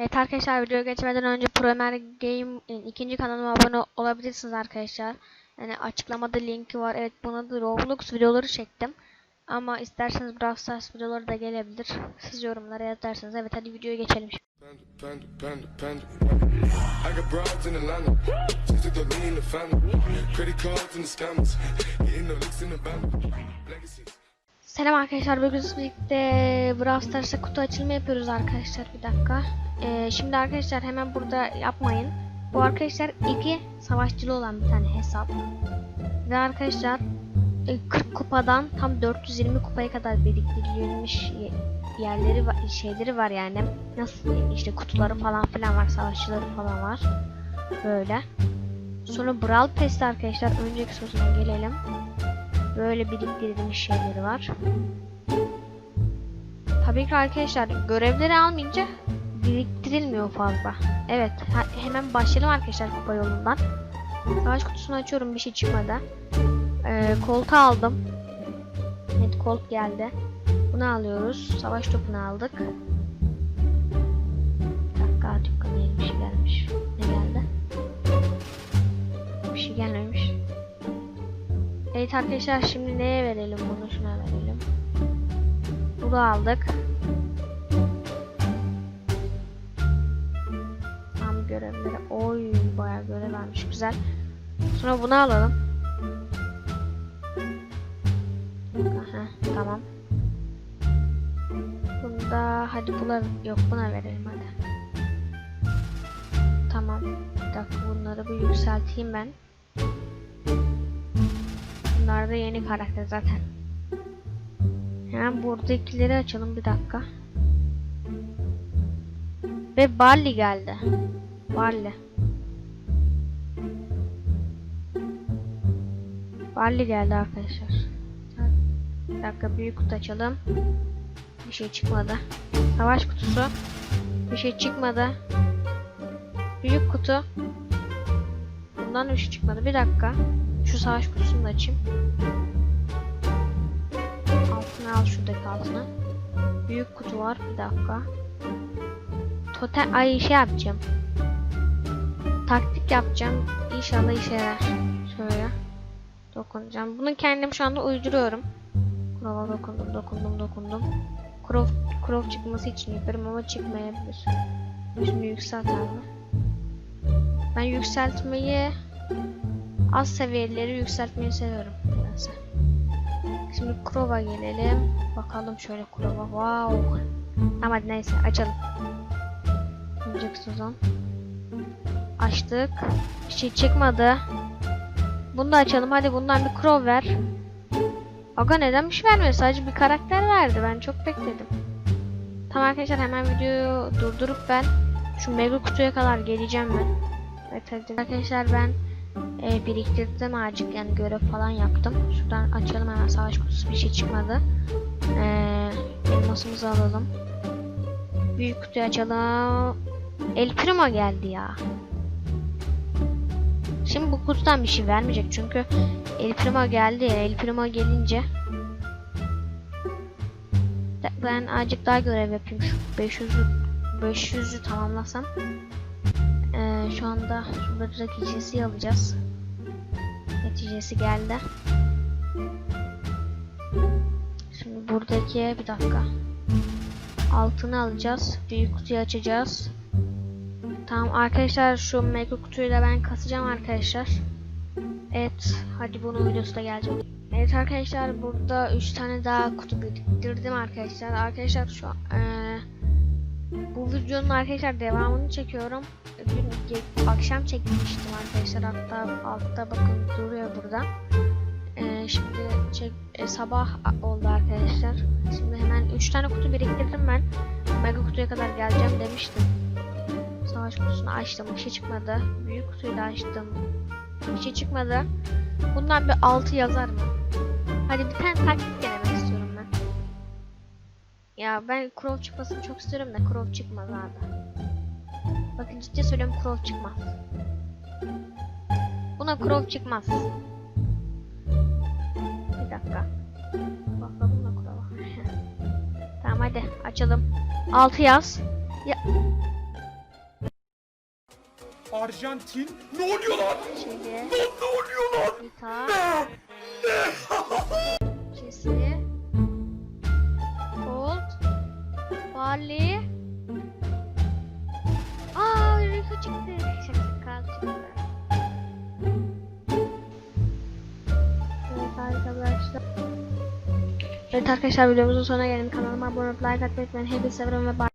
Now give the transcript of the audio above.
Evet arkadaşlar videoya geçmeden önce Premier Game'in ikinci kanalıma abone olabilirsiniz arkadaşlar. Yani açıklamada linki var. Evet buna da Roblox videoları çektim. Ama isterseniz Brawl Stars videoları da gelebilir. Siz yorumlara yazarsınız. Evet hadi videoya geçelim. Panda, Selam arkadaşlar. Bugün birlikte Brawl Stars'a kutu açılımı yapıyoruz arkadaşlar. Bir dakika. Ee, şimdi arkadaşlar hemen burada yapmayın. Bu arkadaşlar iki savaşçılı olan bir tane hesap. Ve arkadaşlar e, 40 kupadan tam 420 kupaya kadar biriktirilmiş ye- yerleri şeyleri var yani. Nasıl işte kutuları falan filan var, savaşçıları falan var. Böyle. Sonra Brawl Pass'te arkadaşlar önceki sözüne gelelim. Böyle biriktirilmiş şeyleri var. Tabii ki arkadaşlar görevleri almayınca biriktirilmiyor fazla. Evet he- hemen başlayalım arkadaşlar kupa yolundan. Savaş kutusunu açıyorum bir şey çıkmadı. Ee, koltuğu aldım. Evet kolt geldi. Bunu alıyoruz. Savaş topunu aldık. Bir dakika dükkanı bir şey gelmiş. Ne geldi? Bir şey gelmemiş. Evet arkadaşlar şimdi neye verelim bunu şuna verelim. Bunu aldık. Tam görevleri. Oy bayağı görev vermiş güzel. Sonra bunu alalım. Aha, tamam. Bunda hadi buna yok buna verelim hadi. Tamam. Bir dakika bunları bir yükselteyim ben. Bunlar da yeni karakter zaten. Hemen buradakileri açalım bir dakika. Ve Barley geldi. Barley. Barley geldi arkadaşlar. Bir dakika büyük kutu açalım. Bir şey çıkmadı. Savaş kutusu. Bir şey çıkmadı. Büyük kutu. Bundan bir şey çıkmadı. Bir dakika. Şu savaş kutusunu da açayım. Altına al şuradaki altına. Büyük kutu var. Bir dakika. Totem ay şey yapacağım. Taktik yapacağım. İnşallah işe yarar. Şöyle. Dokunacağım. Bunu kendim şu anda uyduruyorum. Kurova dokundum, dokundum, dokundum. Kurov, kurov çıkması için yaparım ama çıkmayabilir. Şimdi yükselt abi. Ben yükseltmeyi az seviyeleri yükseltmeyi seviyorum. Neyse. Şimdi Krova gelelim. Bakalım şöyle Krova. Wow. Hadi neyse açalım. Önceki sezon. Açtık. Bir şey çıkmadı. Bunu da açalım. Hadi bundan bir Crow ver. Aga neden bir şey vermiyor? Sadece bir karakter verdi. Ben çok bekledim. Tamam arkadaşlar hemen videoyu durdurup ben şu mega kutuya kadar geleceğim ben. Evet. Arkadaşlar ben e, biriktirdim azıcık yani görev falan yaptım. Şuradan açalım hemen savaş kutusu bir şey çıkmadı. E, elmasımızı alalım. Büyük kutuyu açalım. El Primo geldi ya. Şimdi bu kutudan bir şey vermeyecek çünkü El Primo geldi ya. El Primo gelince ben azıcık daha görev yapayım şu 500'ü 500'ü tamamlasam. Ee, şu anda şurada neticesi alacağız. Neticesi geldi. Şimdi buradaki bir dakika. Altını alacağız. Büyük kutuyu açacağız. Tamam arkadaşlar şu mega kutuyu da ben kasacağım arkadaşlar. Evet hadi bunun videosu da gelecek. Evet arkadaşlar burada 3 tane daha kutu biriktirdim arkadaşlar. Arkadaşlar şu an eee, bu videonun arkadaşlar devamını çekiyorum. Dün akşam çekmiştim arkadaşlar. Hatta altta bakın duruyor burada. Eee, şimdi çek, e, sabah oldu arkadaşlar. Şimdi hemen 3 tane kutu biriktirdim ben. Mega kutuya kadar geleceğim demiştim. Savaş kutusunu açtım. Bir şey çıkmadı. Büyük kutuyu da açtım. Bir şey çıkmadı. Bundan bir 6 yazar mı? Hadi bir tane taktik ben. Ya ben Crow çıkmasını çok istiyorum da Crow çıkmaz abi. Bakın ciddi söylüyorum Crow çıkmaz. Buna Crow çıkmaz. Bir dakika. Bakalım da Crow'a. tamam hadi açalım. 6 yaz. Ya Arjantin. Ne oluyor lan? Chile, Lan ne oluyor lan? Vita, Ne? Jesse, Barley. Aa, Rico çıktı. Şaka çıktı. Evet arkadaşlar. Evet arkadaşlar videomuzun sonuna geldim. Kanalıma abone olup like atmayı unutmayın. Hepinizi seviyorum ve bye.